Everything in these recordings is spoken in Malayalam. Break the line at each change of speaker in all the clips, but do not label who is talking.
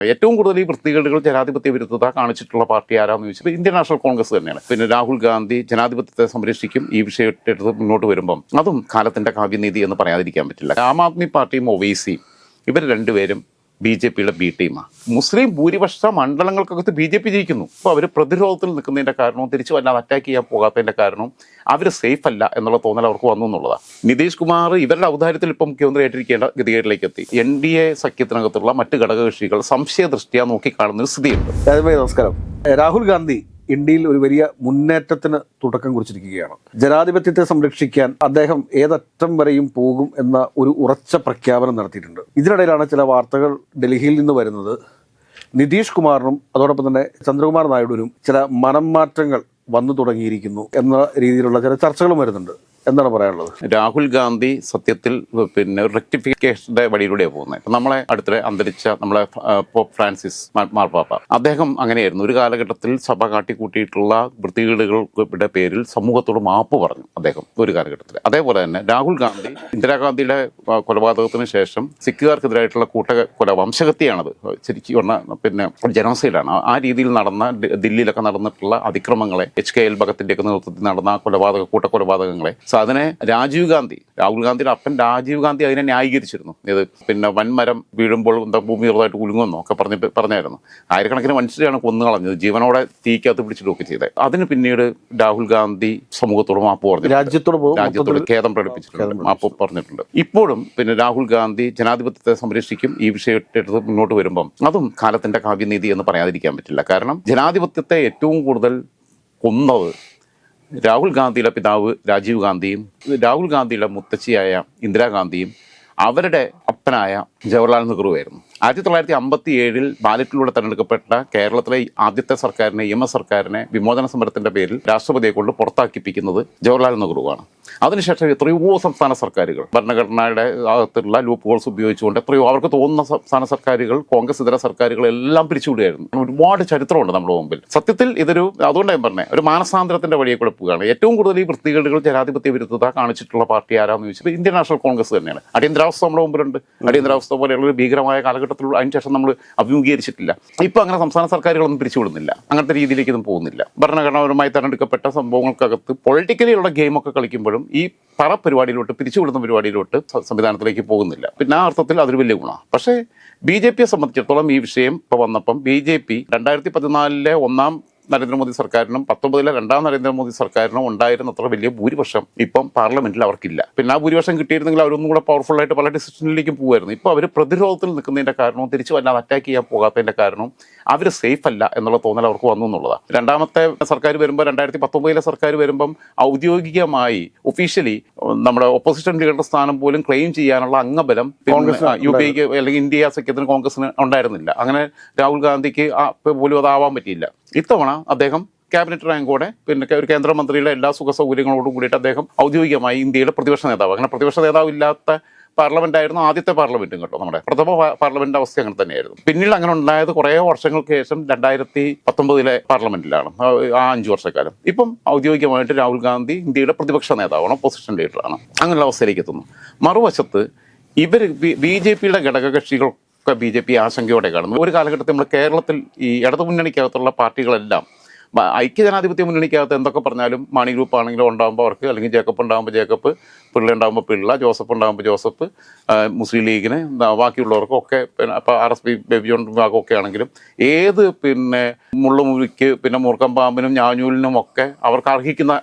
ഏറ്റവും കൂടുതൽ ഈ വൃത്തികേടുകൾ ജനാധിപത്യ വിരുദ്ധത കാണിച്ചിട്ടുള്ള പാർട്ടി ആരാന്ന് ചോദിച്ചാൽ ഇന്ത്യൻ നാഷണൽ കോൺഗ്രസ് തന്നെയാണ്. പിന്നെ രാഹുൽ ഗാന്ധി ജനാധിപത്യത്തെ സംരക്ഷിക്കും ഈ വിഷയത്തെടുത്ത് മുന്നോട്ട് വരുമ്പം. അതും കാലത്തിന്റെ കാവ്യനീതി എന്ന് പറയാതിരിക്കാൻ പറ്റില്ല. ആം ആദ്മി പാർട്ടിയും ഒവൈസിയും ഇവർ രണ്ടുപേരും ബി ജെ പിയുടെ ബി ടീമാണ് മുസ്ലിം ഭൂരിപക്ഷ മണ്ഡലങ്ങൾക്കകത്ത് ബി ജെ പി ജയിക്കുന്നു. അപ്പോൾ അവർ പ്രതിരോധത്തിൽ നിൽക്കുന്നതിന്റെ കാരണവും തിരിച്ചു വല്ലാതെ അറ്റാക്ക് ചെയ്യാൻ പോകാത്തതിന്റെ കാരണവും അവർ സേഫ് അല്ല എന്നുള്ള തോന്നൽ അവർക്ക് വന്നു എന്നുള്ളതാണ് നിതീഷ് കുമാർ ഇവരുടെ ഔദാര്യത്തിൽ ഇപ്പം മുഖ്യമന്ത്രിയായിട്ടിരിക്കേണ്ട ഗതികേടിലേക്ക് എത്തി എൻ ഡി എ സഖ്യത്തിനകത്തുള്ള മറ്റ് ഘടകകക്ഷികൾ സംശയദൃഷ്ടിയാ നോക്കിക്കാണുന്ന ഒരു സ്ഥിതിയുണ്ട്
നമസ്കാരം. രാഹുൽ ഗാന്ധി ഇന്ത്യയിൽ ഒരു വലിയ മുന്നേറ്റത്തിന് തുടക്കം കുറിച്ചിരിക്കുകയാണ്. ജനാധിപത്യത്തെ സംരക്ഷിക്കാൻ അദ്ദേഹം ഏതറ്റം വരെയും പോകും എന്ന ഒരു ഉറച്ച പ്രഖ്യാപനം നടത്തിയിട്ടുണ്ട്. ഇതിനിടയിലാണ് ചില വാർത്തകൾ ഡൽഹിയിൽ നിന്ന് വരുന്നത്. നിതീഷ് കുമാറിനും അതോടൊപ്പം തന്നെ ചന്ദ്രകുമാർ നായിഡുവിനും ചില മനം മാറ്റങ്ങൾ വന്നു തുടങ്ങിയിരിക്കുന്നു എന്ന രീതിയിലുള്ള ചില ചർച്ചകളും വരുന്നുണ്ട്. എന്താണ് പറയാനുള്ളത്?
രാഹുൽ ഗാന്ധി സത്യത്തിൽ പിന്നെ റെക്ടിഫിക്കേഷന്റെ വഴിയിലൂടെയാണ് പോകുന്നത് ഇപ്പം നമ്മളെ അടുത്തിടെ അന്തരിച്ച നമ്മളെ പോപ്പ് ഫ്രാൻസിസ് മാർപ്പാപ്പ. അദ്ദേഹം അങ്ങനെയായിരുന്നു. ഒരു കാലഘട്ടത്തിൽ സഭ കാട്ടിക്കൂട്ടിയിട്ടുള്ള വൃത്തികേടുകളുടെ പേരിൽ സമൂഹത്തോട് മാപ്പ് പറഞ്ഞു അദ്ദേഹം ഒരു കാലഘട്ടത്തിൽ. അതേപോലെ തന്നെ രാഹുൽ ഗാന്ധി ഇന്ദിരാഗാന്ധിയുടെ കൊലപാതകത്തിന് ശേഷം സിഖുകാർക്കെതിരായിട്ടുള്ള കൂട്ട കൊല വംശഹത്യയാണത്. ശരിക്കും പറഞ്ഞാൽ പിന്നെ ജനോസൈഡാണ്. ആ രീതിയിൽ നടന്ന ദില്ലിയിലൊക്കെ നടന്നിട്ടുള്ള അതിക്രമങ്ങളെ എച്ച് കെ എൽ ഭഗത്തിന്റെ ഒക്കെ നേതൃത്വത്തിൽ നടന്ന കൊലപാതക കൂട്ടക്കൊലപാതകങ്ങളെ സോ അതിനെ രാജീവ് ഗാന്ധി രാഹുൽ ഗാന്ധിയുടെ അപ്പൻ രാജീവ് ഗാന്ധി അതിനെ ന്യായീകരിച്ചിരുന്നു. ഇത് പിന്നെ വൻമരം വീഴുമ്പോൾ എന്താ ഭൂമി ചെറുതായിട്ട് കുലുങ്ങുമെന്നോ ഒക്കെ പറഞ്ഞിട്ട് പറഞ്ഞായിരുന്നു. ആയിരക്കണക്കിന് മനുഷ്യരെയാണ് കൊന്നു കളഞ്ഞത് ജീവനോടെ തീക്കകത്ത് പിടിച്ചിട്ടൊക്കെ ചെയ്തത് അതിന് പിന്നീട് രാഹുൽ ഗാന്ധി സമൂഹത്തോട് മാപ്പ് പറഞ്ഞു.
രാജ്യത്തോട്
രാജ്യത്തോട് ഖേദം പ്രകടിപ്പിച്ചിട്ടുണ്ട് മാപ്പ് പറഞ്ഞിട്ടുണ്ട്. ഇപ്പോഴും പിന്നെ രാഹുൽ ഗാന്ധി ജനാധിപത്യത്തെ സംരക്ഷിക്കും ഈ വിഷയത്തെടുത്ത് മുന്നോട്ട് വരുമ്പം അതും കാലത്തിന്റെ കാവ്യനീതി എന്ന് പറയാതിരിക്കാൻ പറ്റില്ല. കാരണം ജനാധിപത്യത്തെ ഏറ്റവും കൂടുതൽ കൊന്നത് രാഹുൽ ഗാന്ധിയുടെ പിതാവ് രാജീവ് ഗാന്ധിയും രാഹുൽ ഗാന്ധിയുടെ മുത്തച്ഛിയായ ഇന്ദിരാഗാന്ധിയും അവരുടെ അപ്പനായ ജവഹർലാൽ നെഹ്റുവായിരുന്നു ആയിരത്തി തൊള്ളായിരത്തി അമ്പത്തി ഏഴിൽ ബാലറ്റിലൂടെ തെരഞ്ഞെടുക്കപ്പെട്ട കേരളത്തിലെ ആദ്യത്തെ സർക്കാരിനെ എം എസ് സർക്കാരിനെ വിമോചന സമരത്തിന്റെ പേരിൽ രാഷ്ട്രപതിയെ കൊണ്ട് പുറത്താക്കിപ്പിക്കുന്നത് ജവഹർലാൽ നെഹ്റുവാണ്. അതിനുശേഷം എത്രയോ സംസ്ഥാന സർക്കാരുകൾ ഭരണഘടനയുടെ അകത്തുള്ള ലൂപ്പ് ഹോൾസ് ഉപയോഗിച്ചുകൊണ്ട് എത്രയോ അവർക്ക് തോന്നുന്ന സംസ്ഥാന സർക്കാരുകൾ കോൺഗ്രസ് ഇതര സർക്കാരുകൾ എല്ലാം പിരിച്ചുവിടുകയായിരുന്നു. ഒരുപാട് ചരിത്രമുണ്ട് നമ്മുടെ മുമ്പിൽ. സത്യത്തിൽ ഇതൊരു അതുകൊണ്ട് ഞാൻ പറഞ്ഞത് ഒരു മാനസാന്തരത്തിന്റെ വഴിയെ കൂടെ പോവുകയാണ്. ഏറ്റവും കൂടുതൽ ഈ വൃത്തികേടുകൾ ജനാധിപത്യ വിരുദ്ധത കാണിച്ചിട്ടുള്ള പാർട്ടി ആരാന്ന് ചോദിച്ചാൽ ഇന്ത്യൻ നാഷണൽ കോൺഗ്രസ് തന്നെയാണ്. അടിയന്തരാവസ്ഥ നമ്മുടെ മുമ്പിലുണ്ട്. അടിയന്തരാവസ്ഥ പോലെയുള്ള ഒരു ഭീകരമായ കാലഘട്ടത്തിലുള്ള അതിനുശേഷം നമ്മൾ അഭിമുഖീകരിച്ചിട്ടില്ല. ഇപ്പൊ അങ്ങനെ സംസ്ഥാന സർക്കാരുകളൊന്നും പിരിച്ചുവിടുന്നില്ല. അങ്ങനത്തെ രീതിയിലേക്ക് ഇതും പോകുന്നില്ല. ഭരണഘടനാപരമായി തെരഞ്ഞെടുക്കപ്പെട്ട സംഭവങ്ങൾക്കകത്ത് പൊളിറ്റിക്കലി ഉള്ള ഗെയിമൊക്കെ കളിക്കുമ്പോഴും ഈ പറ പരിപാടിയിലോട്ട് പിരിച്ചുവിടുന്ന പരിപാടിയിലോട്ട് സംവിധാനത്തിലേക്ക് പോകുന്നില്ല. പിന്നെ ആ അർത്ഥത്തിൽ അതൊരു വലിയ ഗുണമാണ്. പക്ഷേ ബി ജെ പിയെ സംബന്ധിച്ചിടത്തോളം ഈ വിഷയം ഇപ്പോൾ വന്നപ്പം ബി ജെ പി രണ്ടായിരത്തി പതിനാലിലെ ഒന്നാം നരേന്ദ്രമോദി സർക്കാരിനും പത്തൊമ്പതിലെ രണ്ടാം നരേന്ദ്രമോദി സർക്കാരിനും ഉണ്ടായിരുന്ന അത്ര വലിയ ഭൂരിപക്ഷം ഇപ്പം പാർലമെന്റിൽ അവർക്കില്ല. പിന്നെ ആ ഭൂരിപക്ഷം കിട്ടിയിരുന്നെങ്കിൽ അവരൊന്നും കൂടെ പവർഫുൾ ആയിട്ട് പല ഡിസിഷനിലേക്കും പോകുമായിരുന്നു ഇപ്പോൾ അവർ പ്രതിരോധത്തിൽ നിൽക്കുന്നതിന്റെ കാരണവും തിരിച്ചു വല്ലാതെ അറ്റാക്ക് ചെയ്യാൻ പോകാത്തതിന്റെ കാരണം അവർ സേഫ് അല്ല എന്നുള്ള തോന്നൽ അവർക്ക് വന്നു എന്നുള്ളതാണ് രണ്ടാമത്തെ സർക്കാർ വരുമ്പോൾ രണ്ടായിരത്തി പത്തൊമ്പതിലെ സർക്കാർ വരുമ്പം ഔദ്യോഗികമായി ഒഫീഷ്യലി നമ്മുടെ ഒപ്പോസിഷൻ ലീഡറുടെ സ്ഥാനം പോലും ക്ലെയിം ചെയ്യാനുള്ള അംഗബലം
കോൺഗ്രസ്
യു പി ഐക്ക് അല്ലെങ്കിൽ ഇന്ത്യ സഖ്യത്തിന് കോൺഗ്രസിന് ഉണ്ടായിരുന്നില്ല. അങ്ങനെ രാഹുൽ ഗാന്ധിക്ക് പോലും അതാവാൻ പറ്റിയില്ല. ഇത്തവണ അദ്ദേഹം ക്യാബിനറ്റ് റാങ്കോടെ പിന്നെ ഒരു കേന്ദ്രമന്ത്രിയുടെ എല്ലാ സുഖ സൗകര്യങ്ങളോടും കൂടിയിട്ട് അദ്ദേഹം ഔദ്യോഗികമായി ഇന്ത്യയുടെ പ്രതിപക്ഷ നേതാവ്. അങ്ങനെ പ്രതിപക്ഷ നേതാവ് ഇല്ലാത്ത പാർലമെന്റ് ആയിരുന്നു ആദ്യത്തെ പാർലമെന്റും കേട്ടോ നമ്മുടെ. പ്രഥമ പാർലമെന്റ് അവസ്ഥ അങ്ങനെ തന്നെയായിരുന്നു. പിന്നീട് അങ്ങനെ ഉണ്ടായത് കുറേ വർഷങ്ങൾക്ക് ശേഷം രണ്ടായിരത്തി പത്തൊമ്പതിലെ പാർലമെന്റിലാണ്. ആ അഞ്ച് വർഷക്കാലം. ഇപ്പം ഔദ്യോഗികമായിട്ട് രാഹുൽ ഗാന്ധി ഇന്ത്യയുടെ പ്രതിപക്ഷ നേതാവാണ് ഒപ്പോസിഷൻ ലീഡറാണ് അങ്ങനെയുള്ള അവസ്ഥയിലേക്ക് എത്തുന്നു. മറുവശത്ത് ഇവർ ബി ജെ പിയുടെ ഘടകകക്ഷികളൊക്കെ ബി ജെ പി ആശങ്കയോടെ കാണുന്നു. ഒരു കാലഘട്ടത്തിൽ നമ്മൾ കേരളത്തിൽ ഈ ഇടതു മുന്നണിക്കകത്തുള്ള പാർട്ടികളെല്ലാം ഐക്യജനാധിപത്യ മുന്നണിക്കകത്ത് എന്തൊക്കെ പറഞ്ഞാലും മാണി ഗ്രൂപ്പ് ആണെങ്കിലും ഉണ്ടാകുമ്പോൾ അവർക്ക് അല്ലെങ്കിൽ ജേക്കബ് ഉണ്ടാകുമ്പോൾ ജേക്കബ് പിള്ള ഉണ്ടാകുമ്പോൾ പിള്ള ജോസഫ് ഉണ്ടാകുമ്പോൾ ജോസഫ് മുസ്ലിം ലീഗിന് എന്താ ബാക്കിയുള്ളവർക്കും ഒക്കെ പിന്നെ അപ്പോൾ ആർ എസ് പി ബേബിജോൺ ഭാഗമൊക്കെ ആണെങ്കിലും ഏത് പിന്നെ മുള്ളുമുലിക്ക് പിന്നെ മൂർക്കം പാമ്പിനും ഞാഞ്ഞൂലിനും ഒക്കെ അവർക്ക് അർഹിക്കുന്ന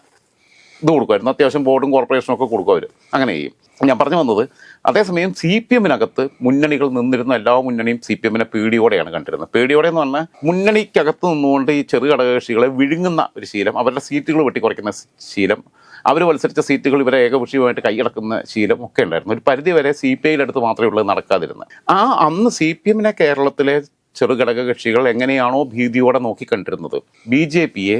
ഇത് കൊടുക്കുമായിരുന്നു. അത്യാവശ്യം ബോർഡും കോർപ്പറേഷനും ഒക്കെ കൊടുക്കും അവർ അങ്ങനെ ചെയ്യും. ഞാൻ പറഞ്ഞു വന്നത് അതേസമയം സി പി എമ്മിനകത്ത് മുന്നണികൾ നിന്നിരുന്ന എല്ലാ മുന്നണിയും സി പി എമ്മിനെ പേടിയോടെയാണ് കണ്ടിരുന്നത്. പേടിയോടെ എന്ന് പറഞ്ഞാൽ മുന്നണിക്കകത്ത് നിന്നുകൊണ്ട് ഈ ചെറു ഘടകകക്ഷികളെ വിഴുങ്ങുന്ന ഒരു ശീലം അവരുടെ സീറ്റുകൾ വെട്ടിക്കുറയ്ക്കുന്ന ശീലം അവർ മത്സരിച്ച സീറ്റുകൾ ഇവരെ ഏകപക്ഷീയമായിട്ട് കൈയടക്കുന്ന ശീലം ഒക്കെ ഉണ്ടായിരുന്നു. ഒരു പരിധി വരെ സി പി ഐയുടെ മാത്രമേ ഉള്ളൂ നടക്കാതിരുന്നത്. ആ അന്ന് സി പി എമ്മിനെ കേരളത്തിലെ ചെറുഘടക കക്ഷികൾ എങ്ങനെയാണോ ഭീതിയോടെ നോക്കിക്കണ്ടിരുന്നത്. ബി ജെ പിയെ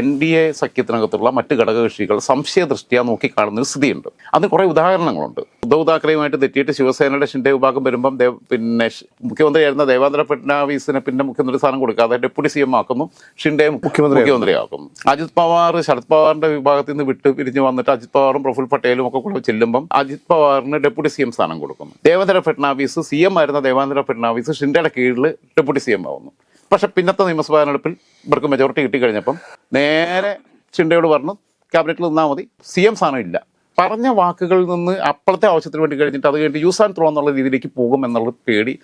എൻ ഡി എ സഖ്യത്തിനകത്തുള്ള മറ്റ് ഘടകകക്ഷികൾ സംശയദൃഷ്ടിയാ നോക്കിക്കാണുന്ന സ്ഥിതിയുണ്ട്. അതിന് കുറേ ഉദാഹരണങ്ങളുണ്ട്. ഉദ്ധവ് താക്കറെയുമായിട്ട് തെറ്റിയിട്ട് ശിവസേനയുടെ ഷിൻഡെ വിഭാഗം വരുമ്പം ദേവ് പിന്നെ മുഖ്യമന്ത്രിയായിരുന്ന ദേവേന്ദ്ര ഫഡ്നാവിസിനെ പിന്നെ മുഖ്യമന്ത്രി സ്ഥാനം കൊടുക്കാതെ ഡെപ്യൂട്ടി സി എം ആക്കുന്നു ഷിൻഡെ
മുഖ്യമന്ത്രി
മുഖ്യമന്ത്രിയാക്കുന്നു. അജിത് പവാർ ശരത് പവാറിന്റെ വിഭാഗത്തിൽ നിന്ന് വിട്ട് പിരിഞ്ഞ് വന്നിട്ട് അജിത് പവാറും പ്രഫുൽ പട്ടേലും ഒക്കെ കൂടെ ചെല്ലുമ്പം അജിത് പവാറിന് ഡെപ്യൂട്ടി സി എം സ്ഥാനം കൊടുക്കുന്നു. ദേവേന്ദ്ര ഫഡ്നാവിസ് സി എം ആയിരുന്ന ദേവേന്ദ്ര ഫഡ്നാവിസ് ഷിൻഡയുടെ കീഴിൽ ഡെപ്യൂട്ടി സി എം ആവുന്നു. പക്ഷെ പിന്നത്തെ നിയമസഭാ തെരഞ്ഞെടുപ്പിൽ ഇവർക്ക് മെജോറിറ്റി കിട്ടിക്കഴിഞ്ഞപ്പം നേരെ ചിണ്ടയോട് പറഞ്ഞു ക്യാബിനറ്റിൽ നിന്നാൽ മതി. സി എം സ്ഥാനം ഇല്ല. പറഞ്ഞ വാക്കുകളിൽ നിന്ന് അപ്പോഴത്തെ ആവശ്യത്തിന് വേണ്ടി കഴിഞ്ഞിട്ട് അത് കഴിഞ്ഞിട്ട് യൂസ് ആൻഡ് ത്രോ എന്നുള്ള രീതിയിലേക്ക് പോകും എന്നുള്ള പേടി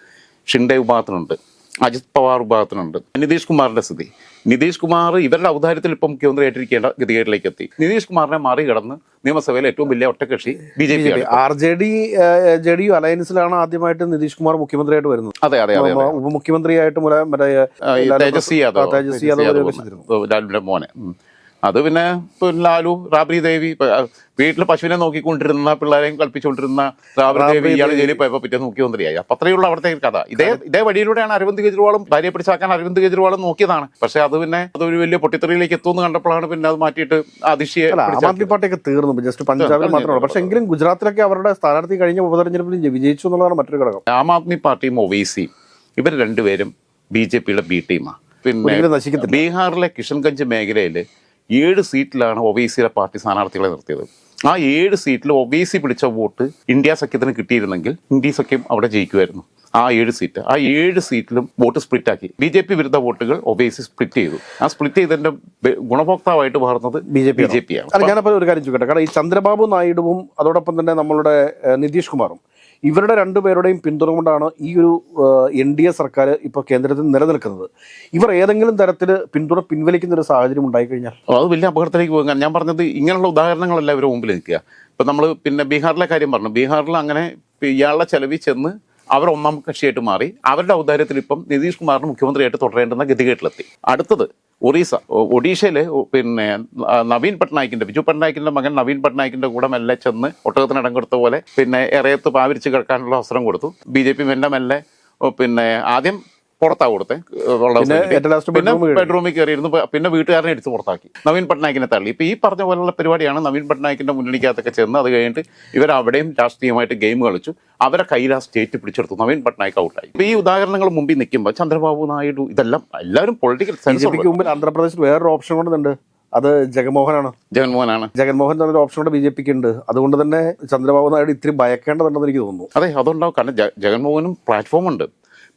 ഷിൻഡെ വിഭാഗത്തിനുണ്ട് അജിത് പവാർ വിഭാഗത്തിനുണ്ട് നിതീഷ് കുമാറിന്റെ സ്ഥിതി. നിതീഷ് കുമാർ ഇവരുടെ ഔദാര്യത്തിൽ ഇപ്പം മുഖ്യമന്ത്രി ആയിട്ടിരിക്കേണ്ട ഗതികേട്ടിലേക്ക് എത്തി. നിതീഷ് കുമാറിനെ മറികടന്ന് നിയമസഭയിലെ ഏറ്റവും വലിയ ഒറ്റകക്ഷി B J P
R J D J D U അലയൻസിലാണ് ആദ്യമായിട്ട് നിതീഷ് കുമാർ മുഖ്യമന്ത്രിയായിട്ട് വരുന്നത്.
അതെ അതെ അതെ
ഉപമുഖ്യമന്ത്രിയായിട്ട്
തേജസ്വി യാദവ്
തേജസ്വി യാദവ്
മോനെ. അത് പിന്നെ ലാലു രാബ്രി ദേവി വീട്ടിൽ പശുവിനെ നോക്കിക്കൊണ്ടിരുന്ന പിള്ളേരെയും കളിപ്പിച്ചുകൊണ്ടിരുന്ന രാബ്രി ദേവി ഇയാൾ ജയിലിൽ പോയപ്പോ നോക്കി മുഖ്യമന്ത്രിയായി അപ്പൊ അത്രയുള്ള അവിടുത്തെ കഥ. ഇതേ ഇതേ വഴിയിലൂടെയാണ് അരവിന്ദ് കെജ്രിവാളും ഭാര്യയെ പിടിച്ചാക്കാൻ അരവിന്ദ് കെജ്രിവാളും നോക്കിയതാണ്. പക്ഷെ അത് പിന്നെ അതൊരു വലിയ പൊട്ടിത്തെറിയിലേക്ക് എത്തുമെന്ന് കണ്ടപ്പോഴാണ് പിന്നെ അത് മാറ്റിയിട്ട് അതിശയെ
ആം ആദ്മി പാർട്ടിയൊക്കെ തീർന്നു. ജസ്റ്റ് പഞ്ചാബിൽ മാത്രമാണ് പക്ഷെ എങ്കിലും ഗുജറാത്തിലൊക്കെ അവരുടെ സ്ഥാനാർത്ഥി കഴിഞ്ഞ ഉപതെരഞ്ഞെടുപ്പിൽ വിജയിച്ചു എന്നുള്ളതാണ് മറ്റൊരു ഘടകം.
ആം ആദ്മി പാർട്ടിയും ഒവൈസിയും ഇവർ രണ്ടുപേരും ബി ജെ പിയുടെ ബി ടീമാണ് പിന്നെ ബീഹാറിലെ കിഷൻഗഞ്ച് മേഖലയിൽ ഏഴ് സീറ്റിലാണ് ഒവൈസിയുടെ പാർട്ടി സ്ഥാനാർത്ഥികളെ നിർത്തിയത്. ആ ഏഴ് സീറ്റിൽ ഒവൈസി പിടിച്ച വോട്ട് ഇന്ത്യ സഖ്യത്തിന് കിട്ടിയിരുന്നെങ്കിൽ ഇന്ത്യ സഖ്യം അവിടെ ജയിക്കുമായിരുന്നു. ആ ഏഴ് സീറ്റ്. ആ ഏഴ് സീറ്റിലും വോട്ട് സ്പ്ലിറ്റ് ആക്കി ബി ജെ പി വിരുദ്ധ വോട്ടുകൾ ഒബേസി സ്പ്ലിറ്റ് ചെയ്തു. ആ സ്പ്ലിറ്റ് ചെയ്തതിന്റെ ഗുണഭോക്താവായിട്ട് മാറുന്നത്
B J
B
P
J P ആണ്.
ഞാനപ്പോൾ ഒരു കാര്യം ചോദിക്കട്ടെ? കാരണം ഈ ചന്ദ്രബാബു നായിഡുവും അതോടൊപ്പം തന്നെ നമ്മളുടെ നിതീഷ് കുമാറും ഇവരുടെ രണ്ടുപേരുടെയും പിന്തുണ കൊണ്ടാണ് ഈ ഒരു എൻ ഡി എ സർക്കാർ ഇപ്പോൾ കേന്ദ്രത്തിൽ നിലനിൽക്കുന്നത്. ഇവർ ഏതെങ്കിലും തരത്തിൽ പിന്തുണ പിൻവലിക്കുന്ന ഒരു സാഹചര്യം ഉണ്ടായിക്കഴിഞ്ഞാൽ?
അത് വലിയ അപകടത്തിലേക്ക് പോകാൻ ഞാൻ പറഞ്ഞത് ഇങ്ങനെയുള്ള ഉദാഹരണങ്ങളല്ല ഇവരുടെ മുമ്പിൽ നിൽക്കുക. ഇപ്പം നമ്മൾ പിന്നെ ബീഹാറിലെ കാര്യം പറഞ്ഞു. ബീഹാറിൽ അങ്ങനെ ഇയാളുടെ ചെലവിൽ ചെന്ന് അവർ ഒന്നാം കക്ഷിയായിട്ട് മാറി. അവരുടെ ഔദാര്യത്തിൽ ഇപ്പം നിതീഷ് കുമാറിന് മുഖ്യമന്ത്രിയായിട്ട് തുടരേണ്ടുന്ന ഗതികേട്ടിലെത്തി അടുത്തത് ഒറീസ ഒഡീഷയിലെ പിന്നെ നവീൻ പട്നായിക്കിന്റെ ബിജു പട്നായിക്കിന്റെ മകൻ നവീൻ പട്നായിക്കിന്റെ കൂടെ മെല്ലെ ചെന്ന് ഒട്ടകത്തിന് ഇടം കൊടുത്ത പോലെ പിന്നെ എറയത്ത് പാവിരിച്ച് കിടക്കാനുള്ള അവസരം കൊടുത്തു. ബി ജെ പി മെല്ലെ മെല്ലെ പിന്നെ ആദ്യം പുറത്താ കൊടുത്തേ.
പിന്നെ.
ബെഡ്റൂമിൽ കയറിയിരുന്നു. പിന്നെ വീട്ടുകാരനെ എടുത്ത് പുറത്താക്കി. നവീൻ പട്നായിക്കിനെ തള്ളി. ഇപ്പൊ ഈ പറഞ്ഞ പോലുള്ള പരിപാടിയാണ് നവീൻ പട്നായിക്കിന്റെ മുന്നണിക്കകത്തൊക്കെ ചെന്ന് അത് കഴിഞ്ഞിട്ട് ഇവർ അവിടെയും രാഷ്ട്രീയമായിട്ട് ഗെയിം കളിച്ചു. അവരെ കയ്യിൽ ആ സ്റ്റേറ്റ് പിടിച്ചെടുത്തു. നവീൻ പട്നായിക്ക് ഔട്ടായി ഇപ്പൊ ഈ ഉദാഹരണങ്ങൾ മുമ്പിൽ നിൽക്കുമ്പോൾ ചന്ദ്രബാബു നായിഡു ഇതെല്ലാം എല്ലാവരും പൊളിറ്റിക്കൽ സെൻസ്
മുമ്പിൽ ആന്ധ്രാപ്രദേശിൽ വേറൊരു ഓപ്ഷൻ കൊണ്ടുണ്ട് അത് ജഗൻമോഹനാണ്.
ജഗൻമോഹനാണ്.
ജഗൻമോഹൻ എന്നൊരു ഓപ്ഷൻ കൂടെ ബി ജെ പിക്ക് ഉണ്ട്. അതുകൊണ്ട് തന്നെ ചന്ദ്രബാബു നായിഡു ഇത്തിരി ഭയക്കേണ്ടതുണ്ടെന്ന് എനിക്ക് തോന്നുന്നു.
അതെ അതുണ്ടാവും. കാരണം ജഗൻമോഹനും പ്ലാറ്റ്ഫോം ഉണ്ട്.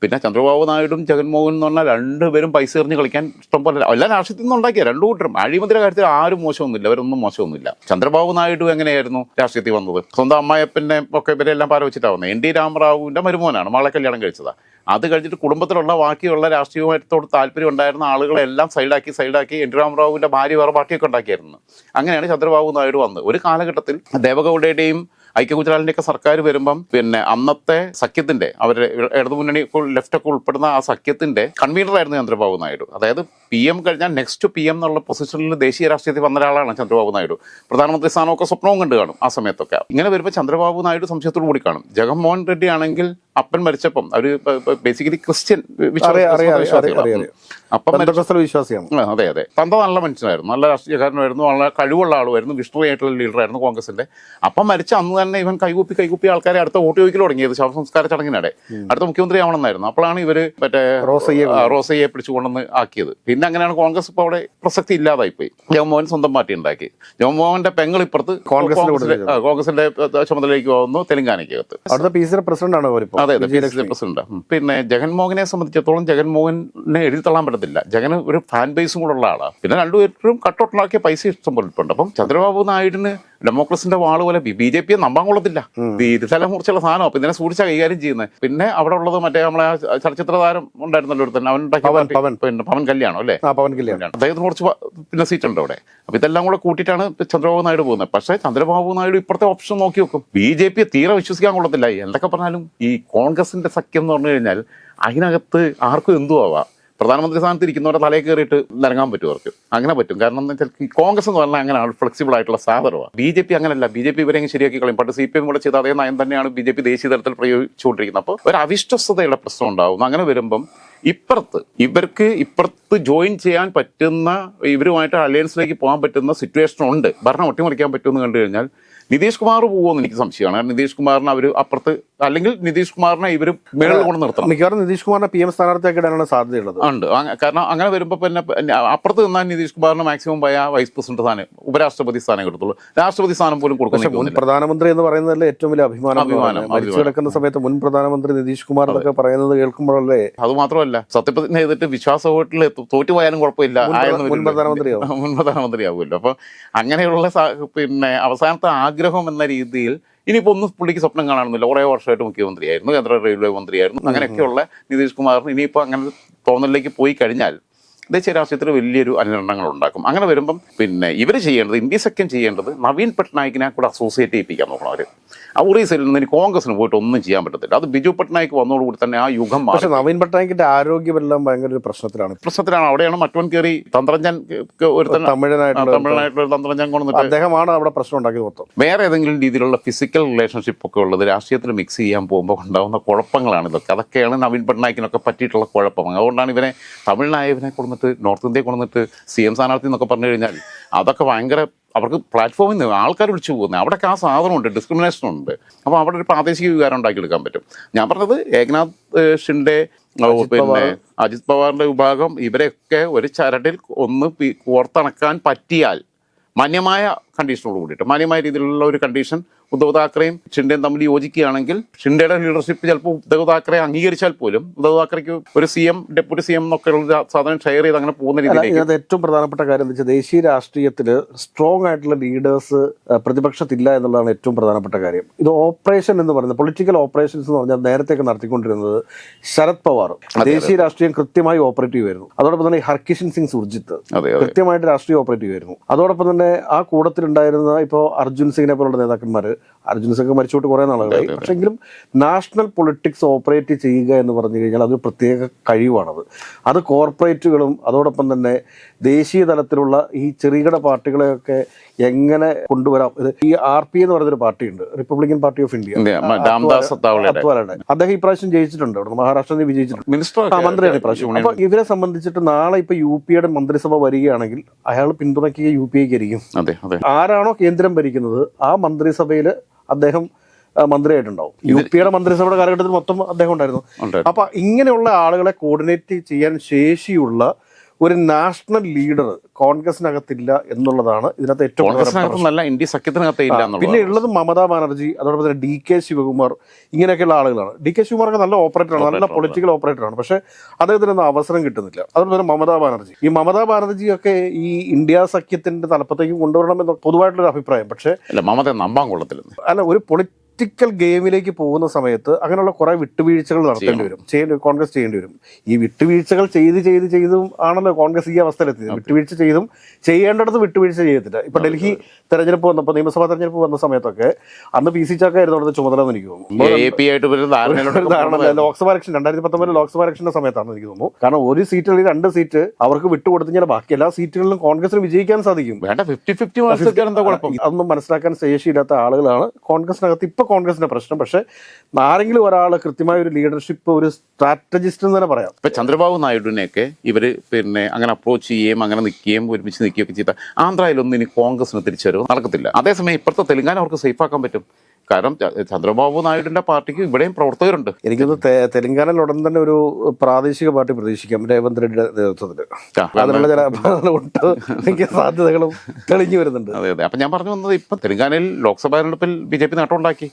പിന്നെ ചന്ദ്രബാബു നായിഡും ജഗൻമോഹൻ എന്ന് പറഞ്ഞാൽ രണ്ടുപേരും പൈസ എറിഞ്ഞ് കളിക്കാൻ ഇഷ്ടം പോലെ എല്ലാ രാഷ്ട്രീയത്തിൽ നിന്നും ഉണ്ടാക്കിയ രണ്ടു കൂട്ടരും. അഴിമതിയുടെ കാര്യത്തിൽ ആരും മോശമൊന്നുമില്ല അവരൊന്നും മോശമൊന്നുമില്ല. ചന്ദ്രബാബു നായിഡു എങ്ങനെയായിരുന്നു രാഷ്ട്രീയത്തിൽ വന്നത്? സ്വന്തം അമ്മായപ്പനെ ഒക്കെ ഇവരെല്ലാം പാരവച്ചിട്ടാണ് വന്നത് എൻ ഡി രാമറാവുവിന്റെ മരുമോനാണ് മകളെ കല്യാണം കഴിച്ചതാ. അത് കഴിഞ്ഞിട്ട് കുടുംബത്തിലുള്ള ബാക്കിയുള്ള രാഷ്ട്രീയമായിട്ടോട് താല്പര്യം ഉണ്ടായിരുന്ന ആളുകളെല്ലാം സൈഡാക്കി സൈഡാക്കി എൻ ടി രാമറാവുവിന്റെ ഭാര്യ വേറെ പാർട്ടിയൊക്കെ ഉണ്ടാക്കിയായിരുന്നു. അങ്ങനെയാണ് ചന്ദ്രബാബു നായിഡു വന്നത്. ഒരു കാലഘട്ടത്തിൽ ദേവഗൌഡയുടെയും ഐക്യഗുജറാലിന്റെ ഒക്കെ സർക്കാർ വരുമ്പം പിന്നെ അന്നത്തെ സഖ്യത്തിന്റെ അവരുടെ ഇടതുമുന്നണി ലെഫ്റ്റ് ഒക്കെ ഉൾപ്പെടുന്ന ആ സഖ്യത്തിന്റെ കൺവീനറായിരുന്നു ചന്ദ്രബാബു നായിഡു. അതായത് പി എം കഴിഞ്ഞാൽ നെക്സ്റ്റ് പി എം എന്നുള്ള പൊസിഷനിൽ ദേശീയ രാഷ്ട്രീയത്തിൽ വന്ന ഒരാളാണ് ചന്ദ്രബാബു നായിഡു. പ്രധാനമന്ത്രി സ്ഥാനമൊക്കെ സ്വപ്നവും കണ്ടു കാണും ആ സമയത്തൊക്കെ. ഇങ്ങനെ വരുമ്പോൾ ചന്ദ്രബാബു നായിഡു സംശയത്തോടു കൂടി കാണും. ജഗൻമോഹൻ റെഡ്ഡി ആണെങ്കിൽ അപ്പൻ മരിച്ചപ്പം അവർ ബേസിക്കലി ക്രിസ്ത്യൻ. അപ്പം
വിശ്വാസിയാണ്.
അതെ അതെ. തന്ത നല്ല മനുഷ്യനായിരുന്നു. നല്ല രാഷ്ട്രീയക്കാരനായിരുന്നു. വളരെ കഴിവുള്ള ആളുമായിരുന്നു. വിഷ്ണു ആയിട്ടുള്ള ലീഡറായിരുന്നു കോൺഗ്രസിന്റെ അപ്പം മരിച്ച അന്ന് തന്നെ ഇവൻ കൈകൂപ്പി കൈകൂപ്പി ആൾക്കാരെ അടുത്ത വോട്ട് ചോദിക്കൽ തുടങ്ങിയത് ശവസംസ്കാര ചടങ്ങിനിടെ. അടുത്ത മുഖ്യമന്ത്രി ആവണമെന്നായിരുന്നു. അപ്പോഴാണ് ഇവർ മറ്റേ
റോസയ്യെ
റോസയ്യെ പിടിച്ചുകൊണ്ടെന്ന് ആക്കിയത്. പിന്നെ അങ്ങനെയാണ് കോൺഗ്രസ് ഇപ്പോൾ അവിടെ പ്രസക്തി ഇല്ലാതായി പോയി ജഗൻമോഹൻ സ്വന്തം പാർട്ടി ഉണ്ടാക്കി. ജഗൻമോഹന്റെ പെങ്ങൾ ഇപ്പുറത്ത്
കോൺഗ്രസിന്റെ
കോൺഗ്രസിന്റെ ചുമതലയിലേക്ക് പോകുന്നു തെലങ്കാനയ്ക്കകത്ത്.
അവിടുത്തെ പി സി പ്രസിഡന്റ് ആണ്
അതെ അതെ സി പ്രസിഡന്റ്. പിന്നെ ജഗൻമോഹനെ സംബന്ധിച്ചിടത്തോളം ജഗൻമോഹനെ എഴുതി തള്ളാൻ പറ്റത്തില്ല. ജഗൻ ഒരു ഫാൻ ബേസും കൂടെ ഉള്ള ആളാണ് പിന്നെ രണ്ടുപേരും കട്ടൗട്ടിലാക്കിയ പൈസ ഇഷ്ടം പോലെ ഇട്ടുണ്ട്. അപ്പം ചന്ദ്രബാബു നായിഡിന് ഡെമോക്രസിന്റെ വാൾ പോലെ ബി ജെ പിയെ നമ്പാൻ കൊള്ളത്തില്ല. ഇത് തലമുറിച്ചുള്ള സാധനം അപ്പൊ ഇതിനെ സൂക്ഷിച്ച കൈകാര്യം ചെയ്യുന്നത് പിന്നെ അവിടെ ഉള്ളത് മറ്റേ നമ്മളെ ചലച്ചിത്ര താരം ഉണ്ടായിരുന്നല്ലോ തന്നെ അവൻ. പിന്നെ പവൻ കല്യാണം അല്ലേ?
പവൻ കല്യാണം.
അദ്ദേഹത്തിന് കുറച്ച് പിന്നെ സീറ്റ് ഉണ്ട് അവിടെ. അപ്പൊ ഇതെല്ലാം കൂടെ കൂട്ടിയിട്ടാണ് ചന്ദ്രബാബു നായിഡു പോകുന്നത്. പക്ഷേ ചന്ദ്രബാബു നായിഡു ഇപ്പോഴത്തെ ഓപ്ഷൻ നോക്കി വെക്കും. ബി ജെ പിയെ തീരെ വിശ്വസിക്കാൻ കൊള്ളത്തില്ല. എന്തൊക്കെ പറഞ്ഞാലും ഈ കോൺഗ്രസിന്റെ സഖ്യം എന്ന് പറഞ്ഞു കഴിഞ്ഞാൽ അതിനകത്ത് ആർക്കും എന്തു ആവാം. പ്രധാനമന്ത്രി സ്ഥാനത്ത് ഇരിക്കുന്നവരെ തലയിൽ കയറിയിട്ട് നിരങ്ങാൻ പറ്റും അവർക്ക്. അങ്ങനെ പറ്റും. കാരണം എന്താ വെച്ചാൽ ഈ കോൺഗ്രസ് എന്ന് പറഞ്ഞാൽ അങ്ങനെ ഫ്ലെക്സിബിൾ ആയിട്ടുള്ള സാധനമാണ്. ബി ജെ പി അങ്ങനെയല്ല ബി ജെ പി ഇവരെ ശരിയാക്കി കളയും. പണ്ട് സി പി എം കൂടെ ചെയ്ത അതേ നയം തന്നെയാണ് ബി ജെ പി ദേശീയ തലത്തിൽ പ്രയോഗിച്ചുകൊണ്ടിരിക്കുന്നത്. അപ്പോൾ ഒരു അവിശ്വസ്തയുടെ പ്രശ്നം ഉണ്ടാവും അങ്ങനെ വരുമ്പം ഇപ്പുറത്ത് ഇവർക്ക് ഇപ്പുറത്ത് ജോയിൻ ചെയ്യാൻ പറ്റുന്ന ഇവരുമായിട്ട് അലയൻസിലേക്ക് പോകാൻ പറ്റുന്ന സിറ്റുവേഷൻ ഉണ്ട്. ഭരണം ഒട്ടിമറിക്കാൻ പറ്റുമെന്ന് കണ്ടു കഴിഞ്ഞാൽ നിതീഷ് കുമാർ പോകുമെന്ന് എനിക്ക് സംശയമാണ്. കാരണം നിതീഷ് കുമാറിനെ അവർ അപ്പുറത്ത് അല്ലെങ്കിൽ നിതീഷ് കുമാറിനെ ഇവർ മേളിൽ കൊണ്ട് നിർത്തണം.
മിക്കവാറും നിതീഷ് കുമാറിനെ പി എം സ്ഥാനാർത്ഥിയാക്കി ഇടാനാണ് സാധ്യതയുള്ളത്.
ഉണ്ട്. കാരണം അങ്ങനെ വരുമ്പോൾ പിന്നെ അപ്പുറത്ത് നിന്നാൽ നിതീഷ് കുമാറിന് മാക്സിമം പോയ വൈസ് പ്രസിഡന്റ് സ്ഥാനം ഉപരാഷ്ട്രപതി സ്ഥാനം കിട്ടത്തുള്ളൂ രാഷ്ട്രപതി സ്ഥാനം പോലും
മുൻ
കൊടുക്കുന്നില്ല
പ്രധാനമന്ത്രി എന്ന് പറയുന്നതല്ലേ ഏറ്റവും വലിയ അഭിമാനം
അഭിമാനം,
മരിച്ചു കിടക്കുന്ന സമയത്ത് മുൻ പ്രധാനമന്ത്രി നിതീഷ് കുമാർ എന്നൊക്കെ പറയുന്നത് കേൾക്കുമ്പോഴല്ലേ
അത് മാത്രമല്ല സത്യപ്രതിജ്ഞ ചെയ്തിട്ട് വിശ്വാസ വോട്ടിൽ തോറ്റുപോയാലും കുഴപ്പമില്ല
മുൻ. പ്രധാനമന്ത്രിയാവും.
മുൻ പ്രധാനമന്ത്രിയാവുമല്ലോ. അപ്പൊ അങ്ങനെയുള്ള പിന്നെ അവസാനത്തെ ആഗ്രഹം എന്ന രീതിയിൽ ഇനിയിപ്പോ ഒന്നും പുള്ളിക്ക് സ്വപ്നം കാണണമെന്നില്ല കുറേ വർഷമായിട്ട് മുഖ്യമന്ത്രിയായിരുന്നു കേന്ദ്ര റെയിൽവേ മന്ത്രിയായിരുന്നു. അങ്ങനെയൊക്കെയുള്ള നിതീഷ് കുമാറിന് ഇനിയിപ്പോ അങ്ങനെ തോന്നലിലേക്ക് പോയി കഴിഞ്ഞാൽ ദേശീയ രാഷ്ട്രീയത്തിൽ വലിയൊരു അനുരണങ്ങൾ ഉണ്ടാക്കും. അങ്ങനെ വരുമ്പം പിന്നെ ഇവർ ചെയ്യേണ്ടത് ഇന്ത്യ സഖ്യം ചെയ്യേണ്ടത് നവീൻ പട്നായിക്കിനെ കൂടെ അസോസിയേറ്റ് ചെയ്യിപ്പിക്കാൻ നോക്കണം അവർ ആ ഒറീസയിൽ നിന്ന് ഇനി കോൺഗ്രസിന് പോയിട്ട് ഒന്നും ചെയ്യാൻ പറ്റത്തില്ല. അത് ബിജു പട്നായിക്ക് വന്നതോടുകൂടി തന്നെ ആ യുഗം
പക്ഷേ നവീൻ പട്നായിക്കിന്റെ ആരോഗ്യമെല്ലാം ഭയങ്കര ഒരു പ്രശ്നത്തിലാണ്.
പ്രശ്നത്തിലാണ്. അവിടെയാണ് മറ്റവൻ കയറി തന്ത്രജ്ഞൻ
ഒരു
തമിഴനായിട്ടുള്ള തന്ത്രജ്ഞൻ
അദ്ദേഹമാണ് അവിടെ പ്രശ്നം ഉണ്ടാക്കിയത് മൊത്തം.
വേറെ ഏതെങ്കിലും രീതിയിലുള്ള ഫിസിക്കൽ റിലേഷൻഷിപ്പ് ഒക്കെ ഉള്ളത് രാഷ്ട്രീയത്തിൽ മിക്സ് ചെയ്യാൻ പോകുമ്പോൾ ഉണ്ടാകുന്ന കുഴപ്പങ്ങളാണ് ഇതൊക്കെ. അതൊക്കെയാണ് നവീൻ പട്നായിക്കിനൊക്കെ പറ്റിയിട്ടുള്ള കുഴപ്പം. അതുകൊണ്ടാണ് ഇവനെ തമിഴ്നായവിനെ കൊണ്ടുവന്നിട്ട് നോർത്ത് ഇന്ത്യയെ കൊണ്ടുവന്നിട്ട് സി എം സ്ഥാനാർത്ഥി എന്നൊക്കെ പറഞ്ഞു കഴിഞ്ഞാൽ അതൊക്കെ ഭയങ്കര അവർക്ക് പ്ലാറ്റ്ഫോമിൽ നിന്ന് ആൾക്കാർ വിളിച്ചു പോകുന്നത് അവിടെയൊക്കെ ആ സാധനമുണ്ട് ഡിസ്ക്രിമിനേഷൻ ഉണ്ട്. അപ്പോൾ അവിടെ ഒരു പ്രാദേശിക വികാരം ഉണ്ടാക്കിയെടുക്കാൻ പറ്റും. ഞാൻ പറഞ്ഞത് ഏകനാഥ് ഷിൻഡെ പിന്നെ അജിത് പവാറിന്റെ വിഭാഗം ഇവരെയൊക്കെ ഒരു ചരടിൽ ഒന്ന് കോർത്തിണക്കാൻ പറ്റിയാൽ മാന്യമായ കണ്ടീഷനോട് കൂടിയിട്ട് മാന്യമായ രീതിയിലുള്ള ഒരു കണ്ടീഷൻ ഉദ്ധവ് താക്കറെയും ഷിൻഡെയും തമ്മിൽ യോജിക്കുകയാണെങ്കിൽ ഷിൻഡയുടെ ലീഡർഷിപ്പ് ചിലപ്പോൾ ഉദ്ധവ് താക്കറെ അംഗീകരിച്ചാൽ പോലും ഉദ്ധവ് താക്കറയ്ക്ക് ഒരു C M deputy C M എന്നൊക്കെ ഉള്ള സാധനം ഷെയർ ചെയ്ത് അങ്ങനെ പോകുന്ന രീതിയിൽ
ഇതിനകത്ത് ഏറ്റവും പ്രധാനപ്പെട്ട കാര്യം എന്ന് വെച്ചാൽ ദേശീയ രാഷ്ട്രീയത്തിൽ സ്ട്രോങ് ആയിട്ടുള്ള ലീഡേഴ്സ് പ്രതിപക്ഷത്തില്ല എന്നുള്ളതാണ് ഏറ്റവും പ്രധാനപ്പെട്ട കാര്യം. ഇത് ഓപ്പറേഷൻ എന്ന് പറയുന്നത് പൊളിറ്റിക്കൽ ഓപ്പറേഷൻസ് എന്ന് പറഞ്ഞാൽ നേരത്തെയൊക്കെ നടത്തിക്കൊണ്ടിരുന്നത് ശരത് പവാർ. ദേശീയ രാഷ്ട്രീയം കൃത്യമായി ഓപ്പറേറ്റ് ചെയ്യുമായിരുന്നു. അതോടൊപ്പം തന്നെ ഹർകിഷൻ സിംഗ് സുർജിത്ത്
അതെ അതെ.
കൃത്യമായിട്ട് രാഷ്ട്രീയം ഓപ്പറേറ്റ് ചെയ്യുമായിരുന്നു. അതോടൊപ്പം തന്നെ ആ കൂടത്തിലുണ്ടായിരുന്ന ഇപ്പോൾ അർജുൻ സിംഗിനെ പോലുള്ള നേതാക്കന്മാർ അർജുൻ സിംഗ് മരിച്ചോട്ട് കുറേ നാളുകളായി. പക്ഷെങ്കിലും നാഷണൽ പൊളിറ്റിക്സ് ഓപ്പറേറ്റ് ചെയ്യുക എന്ന് പറഞ്ഞു കഴിഞ്ഞാൽ അതൊരു പ്രത്യേക കഴിവാണത്. അത് കോർപ്പറേറ്റുകളും അതോടൊപ്പം തന്നെ ദേശീയ തലത്തിലുള്ള ഈ ചെറുകിട പാർട്ടികളെയൊക്കെ എങ്ങനെ കൊണ്ടുവരാം? ഇത് ഈ ആർ പി എന്ന് പറയുന്നൊരു പാർട്ടിയുണ്ട് റിപ്പബ്ലിക്കൻ പാർട്ടി ഓഫ് ഇന്ത്യ അദ്ദേഹം ഇപ്രാവശ്യം ജയിച്ചിട്ടുണ്ട് അവിടെ മഹാരാഷ്ട്രയിൽ നിന്ന് വിജയിച്ചിട്ടുണ്ട്. ആ മന്ത്രിയാണ് ഇപ്രാവശ്യം അപ്പൊ ഇവരെ സംബന്ധിച്ചിട്ട് നാളെ ഇപ്പൊ യു പിയുടെ മന്ത്രിസഭ വരികയാണെങ്കിൽ അയാൾ പിന്തുണയ്ക്കുക യു പി ഐക്ക് ആയിരിക്കും.
അതെ അതെ.
ആരാണോ കേന്ദ്രം ഭരിക്കുന്നത് ആ മന്ത്രിസഭയിൽ അദ്ദേഹം മന്ത്രിയായിട്ടുണ്ടാവും. യു പിയുടെ മന്ത്രിസഭയുടെ കാലഘട്ടത്തിൽ മൊത്തം അദ്ദേഹം ഉണ്ടായിരുന്നു.
ഉണ്ട്
അപ്പൊ ഇങ്ങനെയുള്ള ആളുകളെ കോർഡിനേറ്റ് ചെയ്യാൻ ശേഷിയുള്ള ഒരു നാഷണൽ ലീഡർ കോൺഗ്രസിനകത്തില്ല എന്നുള്ളതാണ് ഇതിനകത്ത് ഏറ്റവും
ഇന്ത്യ
പിന്നെ ഉള്ളത് മമതാ ബാനർജി അതോടൊപ്പം തന്നെ ഡി കെ ശിവകുമാർ ഇങ്ങനെയൊക്കെയുള്ള ആളുകളാണ്. ഡി കെ ശിവകുമാർ നല്ല ഓപ്പറേറ്ററാണ് നല്ല പൊളിറ്റിക്കൽ ഓപ്പറേറ്ററാണ് പക്ഷെ അദ്ദേഹത്തിനൊന്നും അവസരം കിട്ടുന്നില്ല. അതോടൊപ്പം തന്നെ മമതാ ബാനർജി. ഈ മമതാ ബാനർജി ഒക്കെ ഈ ഇന്ത്യ സഖ്യത്തിന്റെ തലപ്പത്തേക്ക് കൊണ്ടുവരണം എന്ന് പൊതുവായിട്ടുള്ള അഭിപ്രായം. പക്ഷേ
അല്ല മമത നമ്പാൻ
അല്ല ഒരു പൊളിറ്റിക്കൽ ഗെയിമിലേക്ക് പോകുന്ന സമയത്ത് അങ്ങനെയുള്ള കുറെ വിട്ടുവീഴ്ചകൾ നടത്തേണ്ടി വരും. ചെയ്യേണ്ടി കോൺഗ്രസ് ചെയ്യേണ്ടി വരും. ഈ വിട്ടുവീഴ്ചകൾ ചെയ്ത് ചെയ്ത് ചെയ്തും ആണല്ലോ കോൺഗ്രസ് ഈ അവസ്ഥയിലെത്തിയത്. വിട്ടുവീഴ്ച ചെയ്തും ചെയ്യേണ്ടടത്ത് വിട്ടുവീഴ്ച ചെയ്യത്തില്ല. ഇപ്പൊ ഡൽഹി തെരഞ്ഞെടുപ്പ് വന്നപ്പോൾ നിയമസഭാ തെരഞ്ഞെടുപ്പ് വന്ന സമയത്തൊക്കെ അന്ന് പി സി ചാക്കായിരുന്നു അവിടുത്തെ ചുമതല എന്ന് എനിക്ക് തോന്നുന്നു. ലോക്സഭാ ഇലക്ഷൻ രണ്ടായിരത്തി പത്തൊമ്പതിലെ ലോക്സഭാ ഇലക്ഷന്റെ സമയത്താണ് എനിക്ക് തോന്നുന്നു. കാരണം ഒരു സീറ്റിൽ രണ്ട് സീറ്റ് അവർക്ക് വിട്ടുകൊടുത്തു കഴിഞ്ഞാൽ ബാക്കി എല്ലാ സീറ്റുകളിലും കോൺഗ്രസിന് വിജയിക്കാൻ സാധിക്കും.
വേണ്ട ഫിഫ്റ്റി ഫിഫ്റ്റി
അതൊന്നും മനസ്സിലാക്കാൻ ശേഷിയില്ലാത്ത ആളുകളാണ് കോൺഗ്രസിനകത്ത് ഇപ്പൊ കോൺഗ്രസിന്റെ പ്രശ്നം. പക്ഷേ ആരെങ്കിലും ഒരാൾ കൃത്യമായ ഒരു ലീഡർഷിപ്പ് ഒരു സ്ട്രാറ്റജിസ്റ്റ് എന്ന് തന്നെ പറയാം.
ഇപ്പൊ ചന്ദ്രബാബു നായിഡുവിനെയൊക്കെ ഇവർ പിന്നെ അങ്ങനെ അപ്രോച്ച് ചെയ്യുകയും അങ്ങനെ നിൽക്കുകയും ഒരുമിച്ച് നിൽക്കുകയൊക്കെ ചെയ്ത ആന്ധ്രയിലൊന്നും ഇനി കോൺഗ്രസിന് തിരിച്ചു വരുമോ നടക്കത്തില്ല. അതേസമയം ഇപ്പോഴത്തെ തെലുങ്കാന അവർക്ക് സേഫ് ആക്കാൻ പറ്റും. കാരണം ചന്ദ്രബാബു നായിഡുവിന്റെ പാർട്ടിക്ക് ഇവിടെയും പ്രവർത്തകരുണ്ട്.
എനിക്കത് തെലങ്കാനയിൽ ഉടൻ തന്നെ ഒരു പ്രാദേശിക പാർട്ടി പ്രതീക്ഷിക്കാം രേവന്ത് റെഡ്ഡിയുടെ നേതൃത്വത്തിൽ അതിനുള്ള ചില മിക്ക സാധ്യതകളും തെളിഞ്ഞു വരുന്നുണ്ട്.
അതെ അതെ. അപ്പൊ ഞാൻ പറഞ്ഞു വന്നത് ഇപ്പൊ തെലങ്കാനയിൽ ലോക്സഭാ തെരഞ്ഞെടുപ്പിൽ ബി ജെ പി നേട്ടമുണ്ടാക്കി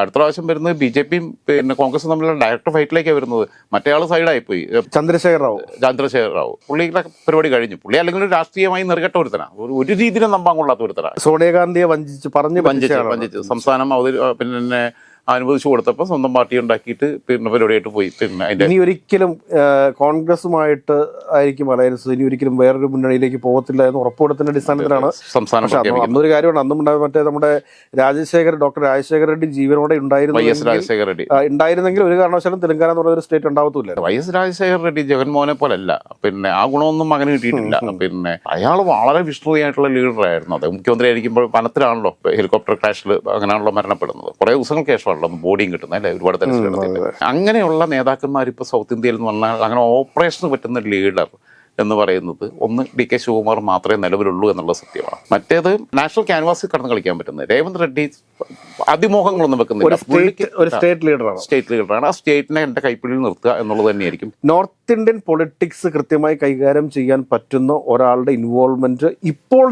അടുത്ത പ്രാവശ്യം വരുന്നത് ബി ജെ പിയും പിന്നെ കോൺഗ്രസും തമ്മിലുള്ള ഡയറക്റ്റ് ഫൈറ്റിലേക്കാണ് വരുന്നത്. മറ്റേ ആൾ സൈഡായി പോയി
ചന്ദ്രശേഖർ റാവു.
ചന്ദ്രശേഖർ റാവു. പുള്ളിയുടെ പരിപാടി കഴിഞ്ഞു. പുള്ളി അല്ലെങ്കിൽ ഒരു രാഷ്ട്രീയമായി നെറുകെട്ട ഒരുത്തരാ ഒരു ഒരു രീതിയിലും നമ്പാൻ കൊള്ളാത്ത ഒരുത്തരാ
സോണിയാഗാന്ധിയെ വഞ്ചിച്ച് പറഞ്ഞു
വഞ്ചിച്ച് വഞ്ചിച്ച്. സംസ്ഥാനം അവതരി പിന്നെ അനുവദിച്ചു കൊടുത്തപ്പോൾ സ്വന്തം പാർട്ടി ഉണ്ടാക്കിയിട്ട് പിന്നെ പരിപാടിയായിട്ട് പോയി. പിന്നെ അതിന്റെ
ഇനി ഒരിക്കലും കോൺഗ്രസുമായിട്ട് ആയിരിക്കും അലയൻസ്. ഇനി ഒരിക്കലും വേറൊരു മുന്നണിയിലേക്ക് പോകത്തില്ല എന്ന് ഉറപ്പുകൊടുത്തതിന്റെ അടിസ്ഥാനത്തിലാണ്.
സംസ്ഥാനം
അന്നൊരു കാര്യമാണ്. അന്നും ഉണ്ടായ മറ്റേ നമ്മുടെ രാജശേഖർ ഡോക്ടർ രാജശേഖർ റെഡ്ഡി ജീവനോടെ ഉണ്ടായിരുന്നു
വൈ എസ് രാജശേഖർ റെഡ്ഡി.
ഉണ്ടായിരുന്നെങ്കിൽ ഒരു കാരണവശാലും തെലങ്കാന എന്ന് പറയുന്ന ഒരു സ്റ്റേറ്റ് ഉണ്ടാവത്തില്ല
വൈ എസ് രാജശേഖർ റെഡ്ഡി ജഗൻമോഹനെ അല്ല പിന്നെ ആ ഗുണമൊന്നും മകന് കിട്ടിയിട്ടില്ല. പിന്നെ അയാൾ വളരെ വിഷ്ണുതയായിട്ടുള്ള ലീഡറായിരുന്നു അത് മുഖ്യമന്ത്രി ആയിരിക്കുമ്പോൾ വനത്തിലാണല്ലോ ഹെലികോപ്റ്റർ ക്രാഷിൽ അങ്ങനെയാണല്ലോ മരണപ്പെടുന്നത്. കുറേ ദിവസങ്ങൾക്ക് ശേഷമാണല്ലോ ബോഡിയും കിട്ടുന്നത് അല്ലേ? ഒരുപാട് തരത്തിലുള്ള അങ്ങനെയുള്ള നേതാക്കന്മാർ ഇപ്പോൾ സൗത്ത് ഇന്ത്യയിൽ എന്ന് പറഞ്ഞാൽ അങ്ങനെ ഓപ്പറേഷന് പറ്റുന്ന ലീഡർ എന്ന് പറയുന്നത് ഒന്ന് ഡി കെ ശിവകുമാർ മാത്രമേ നിലവിലുള്ളൂ എന്നുള്ള സത്യമാണ്. മറ്റേത് നാഷണൽ ക്യാൻവാസിൽ കടന്ന് കളിക്കാൻ പറ്റുന്നത്. രേവന്ത് റെഡ്ഡി അതിമോഹങ്ങളൊന്നും വെക്കുന്നില്ല.
സ്റ്റേറ്റ് ഒരു സ്റ്റേറ്റ് ലീഡറാണ്
സ്റ്റേറ്റ് ലീഡറാണ് ആ സ്റ്റേറ്റിനെ എന്റെ കൈപ്പിടിയിൽ നിർത്തുക എന്നുള്ളത് തന്നെയായിരിക്കും.
നോർത്ത് ഇന്ത്യൻ പൊളിറ്റിക്സ് കൃത്യമായി കൈകാര്യം ചെയ്യാൻ പറ്റുന്ന ഒരാളുടെ ഇൻവോൾവ്മെന്റ് ഇപ്പോൾ